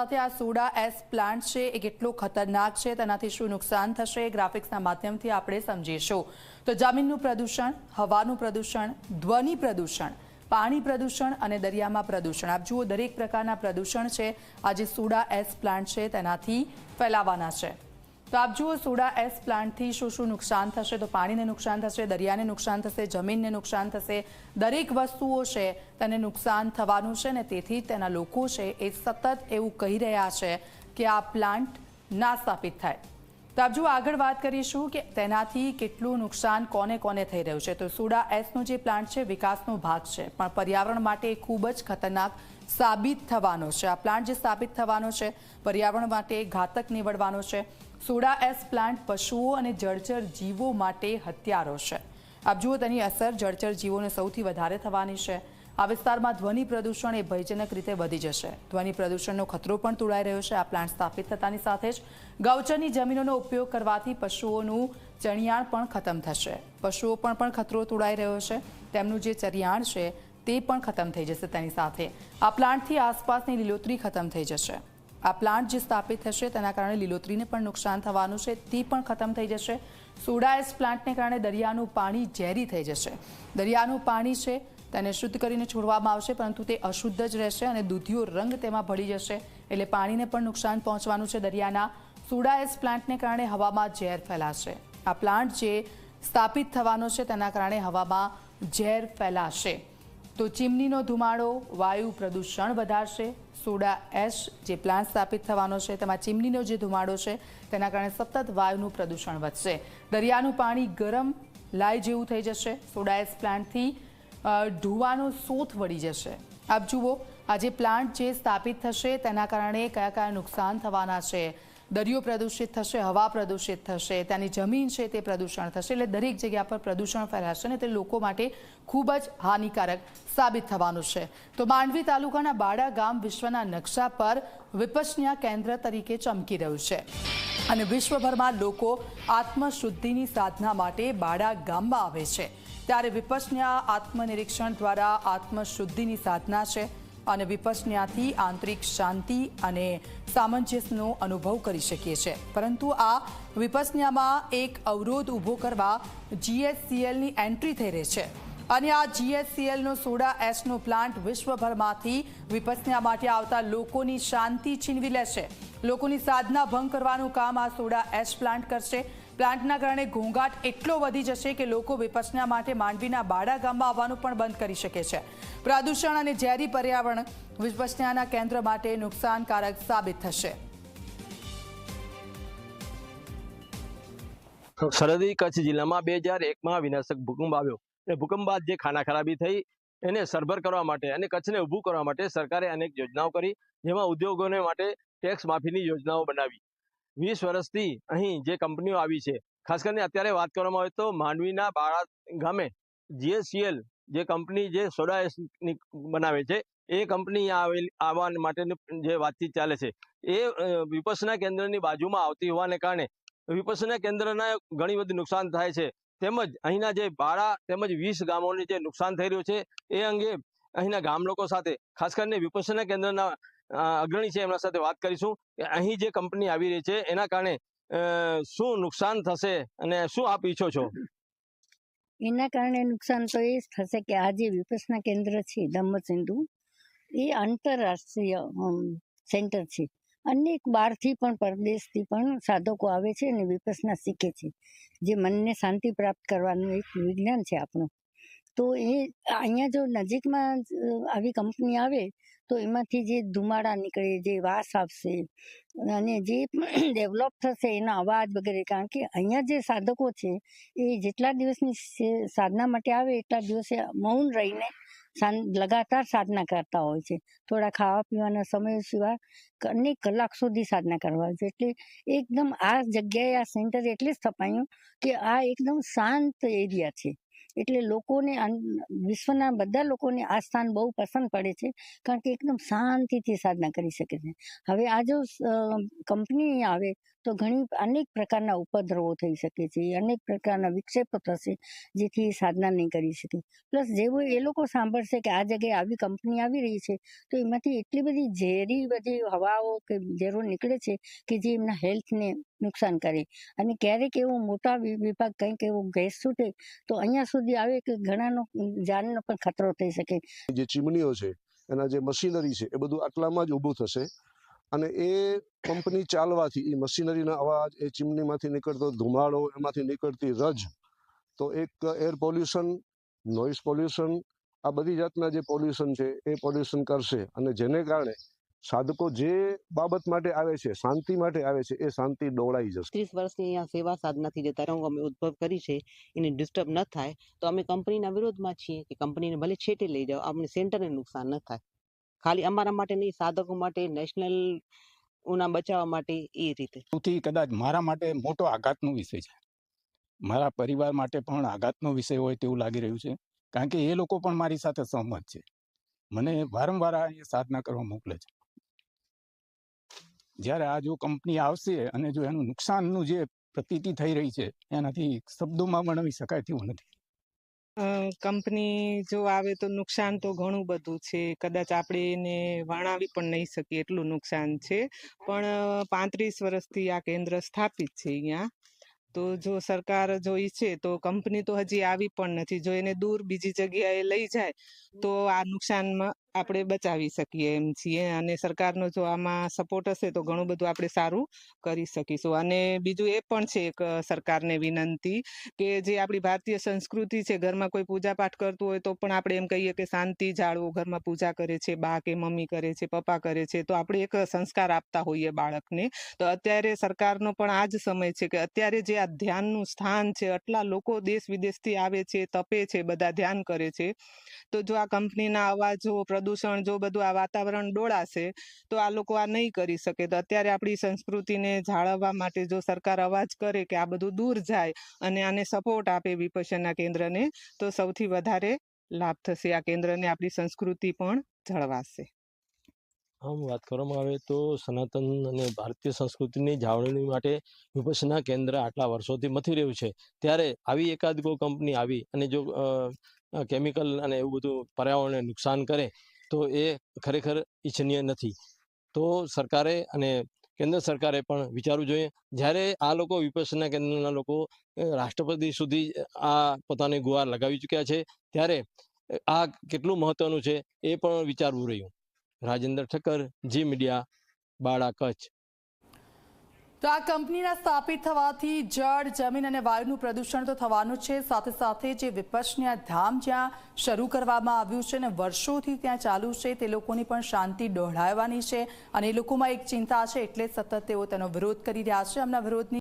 સાથે આ soda S plant છે, એ કેટલો ખતરનાક છે, તેનાથી શું નુકસાન થશે, એ ગ્રાફિક્સના માધ્યમથી આપણે સમજીશું. તો જમીનનું પ્રદૂષણ, હવાનું પ્રદૂષણ, ધ્વનિ પ્રદૂષણ, પાણી પ્રદૂષણ અને દરિયામાં પ્રદૂષણ. આપ જુઓ દરેક પ્રકારના પ્રદૂષણ છે, આ જે સોડા એસ પ્લાન્ટ છે, તેનાથી ફેલાવાના છે. તો આપ જુઓ, સોડા એસ પ્લાન્ટથી શું શું નુકસાન થશે? તો પાણીને નુકસાન થશે, દરિયાને નુકસાન થશે, જમીનને નુકસાન થશે. દરેક વસ્તુઓ છે, તેને નુકસાન થવાનું છે ને તેથી તેના લોકો છે એ સતત એવું કહી રહ્યા છે કે આ પ્લાન્ટ ના સ્થાપિત થાય. તો આપ જુઓ, આગળ વાત કરીશું કે તેનાથી કેટલું નુકસાન કોને કોને થઈ રહ્યું છે. તો સોડા એસનો જે પ્લાન્ટ છે, વિકાસનો ભાગ છે. પણ પર્યાવરણ માટે ખૂબ જ ખતરનાક સાબિત થવાનો છે. આ પ્લાન્ટ જે સ્થાપિત થવાનો છે, પર્યાવરણ માટે ઘાતક નીવડવાનો છે. સોડા એસ પ્લાન્ટ પશુઓ અને જળચર જીવો માટે હત્યારો છે. આપ જુઓ તેની અસર જળચર જીવોને સૌથી વધારે થવાની છે. આ વિસ્તારમાં ધ્વનિ પ્રદૂષણ એ ભયજનક રીતે વધી જશે. ધ્વનિ પ્રદૂષણનો ખતરો પણ તોડાઈ રહ્યો છે. આ પ્લાન્ટ સ્થાપિત થતાની સાથે જ ગૌચરની જમીનોનો ઉપયોગ કરવાથી પશુઓનું ચણિયાણ પણ ખતમ થશે. પશુઓ પણ પણ ખતરો તોડાઈ રહ્યો છે. તેમનું જે ચરિયાણ છે તે પણ ખતમ થઈ જશે તેની સાથે. આ પ્લાન્ટથી આસપાસની લીલોતરી ખતમ થઈ જશે. આ પ્લાન્ટ જે સ્થાપિત થશે તેના કારણે લીલોતરીને પણ નુકસાન થવાનું છે, તે પણ ખતમ થઈ જશે. સોડાએસ પ્લાન્ટને કારણે દરિયાનું પાણી ઝેરી થઈ જશે. દરિયાનું પાણી છે તેને શુદ્ધ કરીને છોડવામાં આવશે, પરંતુ તે અશુદ્ધ જ રહેશે અને દૂધિયો રંગ તેમાં ભળી જશે, એટલે પાણીને પણ નુકસાન પહોંચવાનું છે દરિયાના. સોડાએસ પ્લાન્ટને કારણે હવામાં ઝેર ફેલાશે. આ પ્લાન્ટ જે સ્થાપિત થવાનો છે તેના કારણે હવામાં ઝેર ફેલાશે. તો ચીમનીનો ધુમાડો, વાયુ પ્રદૂષણ વધારશે. સોડા એશ જે પ્લાન્ટ સ્થાપિત થવાનો છે, તેમાં ચીમનીનો જે ધુમાડો છે, તેના કારણે સતત વાયુનું પ્રદૂષણ વધશે. દરિયાનું પાણી ગરમ લાય જેવું થઈ જશે. સોડા એશ પ્લાન્ટથી ઢૂવાનો સોથ વળી જશે. આપ જુઓ, આ જે પ્લાન્ટ જે સ્થાપિત થશે, તેના કારણે કયા કયા નુકસાન થવાના છે? દરિયો પ્રદૂષિત થશે, હવા પ્રદૂષિત થશે, ત્યાંની જમીન છે તે પ્રદૂષણ થશે, એટલે દરેક જગ્યા પર પ્રદૂષણ ફેલાશે અને તે લોકો માટે ખૂબ જ હાનિકારક સાબિત થવાનું છે. તો માંડવી તાલુકાના બાડા ગામ વિશ્વના નકશા પર વિપશ્યના કેન્દ્ર તરીકે ચમકી રહ્યું છે. અને વિશ્વભરમાં લોકો આત્મશુદ્ધિની સાધના માટે બાડા ગામમાં આવે છે. ત્યારે વિપશ્યના આત્મનિરીક્ષણ દ્વારા આત્મશુદ્ધિની સાધના છે. અને વિપશ્યનાથી આંતરિક શાંતિ અને સામંજસ્યનો અનુભવ કરી શકીએ છીએ. પરંતુ આ વિપશ્યનામાં એક અવરોધ ઊભો કરવા જીએસસીએલની એન્ટ્રી થઈ રહી છે. અને આ જીએસસીએલનો સોડા એસનો પ્લાન્ટ વિશ્વભરમાંથી વિપશ્યના માટે આવતા લોકોની શાંતિ છીનવી લેશે. લોકોની સાધના ભંગ કરવાનું કામ આ સોડા એશ પ્લાન્ટ કરશે. પ્લાન્ટના કારણે ઘોંઘાટ એટલો વધી જશે કે લોકો વિપસના માટે માંડવીના બાડા ગામમાં આવવાનું પણ બંધ કરી શકે છે. પ્રદૂષણ અને ઝેરી પર્યાવરણ વિપસનાના કેન્દ્ર માટે નુકસાનકારક સાબિત થશે. સરહદી કચ્છ જિલ્લામાં બે હજાર એકમાં વિનાશક ભૂકંપ આવ્યો અને ભૂકંપ બાદ જે ખાના ખરાબી થઈ એને સરભર કરવા માટે અને કચ્છને ઊભું કરવા માટે સરકારે અનેક યોજનાઓ કરી, જેમાં ઉદ્યોગોને માટે ટેક્સ માફીની યોજનાઓ બનાવી. વીસ વર્ષથી અહીં જે કંપનીઓ આવી છે, ખાસ કરીને અત્યારે વાત કરવામાં આવે તો માંડવીના બાળા ગામે જીએસસીએલ જે કંપની જે સોડા એસની બનાવે છે, એ કંપની આવવા માટેની જે વાતચીત ચાલે છે. એ વિપસના કેન્દ્રની બાજુમાં આવતી હોવાને કારણે વિપસના કેન્દ્રના ઘણી બધી નુકસાન થાય છે. તેમજ અહીંના જે બાળા તેમજ વીસ ગામોની જે નુકસાન થઈ રહ્યું છે, એ અંગે અહીંના ગામ લોકો સાથે, ખાસ કરીને વિપસના કેન્દ્રના અગ્રણી છે, એમના સાથે વાત કરીશું. કે અહીં જે કંપની આવી રહી છે, એના કારણે શું નુકસાન થશે અને શું આપ ઈચ્છો છો? એના કારણે નુકસાન તો એ થશે કે આ જે વિપસના કેન્દ્ર છે ધમ્મસિંધુ એ આંતરરાષ્ટ્રીય સેન્ટર છે. અનેક બહારથી પણ પરદેશથી પણ સાધકો આવે છે અને વિપસના શીખે છે. જે મનને શાંતિ પ્રાપ્ત કરવાનું એક વિજ્ઞાન છે આપણું. તો એ અહીંયા જો નજીકમાં આવી કંપની આવે, તો એમાંથી જે ધુમાડા નીકળે, જે વાસ આવશે, અને જે ડેવલપ થશે એનો અવાજ વગેરે, કારણ કે અહીંયા જે સાધકો છે, એ જેટલા દિવસની સાધના માટે આવે, એટલા દિવસે મૌન રહીને લગાતાર સાધના કરતા હોય છે. થોડા ખાવા પીવાના સમય સિવાય અનેક કલાક સુધી સાધના કરવા છે. એટલે એકદમ આ જગ્યાએ, આ સેન્ટર એટલે સ્થપાયું કે આ એકદમ શાંત એરિયા છે. એટલે લોકોને વિશ્વના બધા લોકોને આ સ્થાન બહુ પસંદ પડે છે, કારણ કે એકદમ શાંતિથી સાધના કરી શકે છે. હવે આ જો કંપની આવે, તો ઘણી અનેક પ્રકારના ઉપદ્રવો થઈ શકે છે, અનેક પ્રકારના વિક્ષેપો થશે, જેથી એ સાધના નહીં કરી શકે. પ્લસ જેવું એ લોકો સાંભળશે કે આ જગ્યાએ આવી કંપની આવી રહી છે, તો એમાંથી એટલી બધી ઝેરી બધી હવાઓ કે ઝેરો નીકળે છે, કે જે એમના હેલ્થને નુકસાન કરે. અને ક્યારેક એવો મોટા વિભાગ કંઈક એવો ગેસ છૂટે, તો અહીંયા સુધી આવે કે ઘણાનો, જાનનો પણ ખતરો થઈ શકે. જે ચીમનીઓ છે, એના જે મશીનરી છે, એ બધું આટલામાં જ ઊભું થશે. અને એ કંપની ચાલવાથી, એ મશીનરીના અવાજ, એ ચીમનીમાંથી નીકળતો ધુમાડો, એમાંથી નીકળતી રજ, તો એક એર પોલ્યુશન નોઇઝ પોલ્યુશન, આ બધી જાતના જે પોલ્યુશન છે, એ પોલ્યુશન કરશે. અને જેને કારણે સાધકો જે બાબત માટે આવે છે શાંતિ માટે આવે છે એ શાંતિ ડોળાઈ જશે. ત્રીસ વર્ષની અહીંયા સેવા સાધનાથી જે તરંગો અમે ઉદ્ભવ કરી છે એને ડિસ્ટર્બ ન થાય. તો અમે કંપનીના વિરોધમાં છીએ કે કંપનીને ભલે છેટે લઈ જાઓ અમને સેન્ટરને નુકસાન ન થાય. ખાલી અમારા માટે નહીં સાધકો માટે નેશનલ ઉના બચાવવા માટે એ રીતે. સૌથી કદાચ મારા માટે મોટો આઘાતનો વિષય છે. મારા પરિવાર માટે પણ આઘાતનો વિષય હોય તેવું લાગી રહ્યું છે. કારણ કે એ લોકો પણ મારી સાથે સહમત છે. મને વારંવાર અહીંયા સાધના કરવા મોકલે છે. જ્યારે આ જો કંપની આવશે અને જો એનું નુકસાનનું જે પ્રતીતિ થઈ રહી છે, એનાથી શબ્દોમાં વર્ણવી શકાય તેવું નથી. કંપની જો આવે તો નુકસાન તો ઘણું બધું છે. કદાચ આપણે એને વર્ણાવી પણ નહીં શકીએ એટલું નુકસાન છે. પણ પાંત્રીસ વર્ષથી આ કેન્દ્ર સ્થાપિત છે અહીંયા. તો જો સરકાર જો ઈચ્છે તો કંપની તો હજી આવી પણ નથી. જો એને દૂર બીજી જગ્યાએ લઈ જાય તો આ નુકસાનમાં આપણે બચાવી શકીએ એમ છીએ. અને સરકારનો જો આમાં સપોર્ટ હશે તો ઘણું બધું આપણે સારું કરી શકીશું. અને બીજું એ પણ છે એક સરકારને વિનંતી કે જે આપણી ભારતીય સંસ્કૃતિ છે, ઘરમાં કોઈ પૂજા પાઠ કરતું હોય તો પણ આપણે એમ કહીએ કે શાંતિ જાળવો. ઘરમાં પૂજા કરે છે, બા કે મમ્મી કરે છે, પપ્પા કરે છે, તો આપણે એક સંસ્કાર આપતા હોઈએ બાળકને. તો અત્યારે સરકારનો પણ આ જ સમય છે કે અત્યારે જે આ ધ્યાનનું સ્થાન છે, આટલા લોકો દેશ વિદેશથી આવે છે, તપે છે, બધા ધ્યાન કરે છે. તો જો આ કંપનીના અવાજો પ્રદૂષણ જો બધું આ વાતાવરણ ડોળાશે, તો આ લોકો આ નહીં કરી શકે. તો અત્યારે આપણી સંસ્કૃતિને જાળવવા માટે જો સરકાર અવાજ કરે કે આ બધું દૂર જાય અને આને સપોર્ટ આપે વિપશ્યના કેન્દ્રને, તો સૌથી વધારે લાભ થશે આ કેન્દ્રને આપણી સંસ્કૃતિ પણ જળવાશે. આમ વાત કરવામાં આવે તો સનાતન અને ભારતીય સંસ્કૃતિની જાળવણી માટે વિપક્ષના કેન્દ્ર આટલા વર્ષોથી મથી રહ્યું છે. ત્યારે આવી એકાદ કોઈ કંપની આવી અને જો કેમિકલ અને એવું બધું પર્યાવરણને નુકસાન કરે તો એ ખરેખર ઈચ્છનીય નથી. તો સરકારે અને કેન્દ્ર સરકારે પણ વિચારવું જોઈએ. જ્યારે આ લોકો વિપક્ષના કેન્દ્રના લોકો રાષ્ટ્રપતિ સુધી આ પોતાની ગુહાર લગાવી ચૂક્યા છે, ત્યારે આ કેટલું મહત્વનું છે એ પણ વિચારવું રહ્યું. રાજેન્દ્ર ઠક્કર, જી મીડિયા, બાળા કચ્છ. તો આ કંપનીના સ્થાપિત થવાથી જળ, જમીન અને વાયુનું પ્રદૂષણ તો થવાનું છે. સાથે સાથે જે વિપશ્યના ધામ જ્યાં શરૂ કરવામાં આવ્યું છે અને વર્ષોથી ત્યાં ચાલુ છે, તે લોકોની પણ શાંતિ ડહોળાવવાની છે અને એ લોકોમાં એક ચિંતા છે એટલે સતત તેઓ તેનો વિરોધ કરી રહ્યા છે. એમના વિરોધની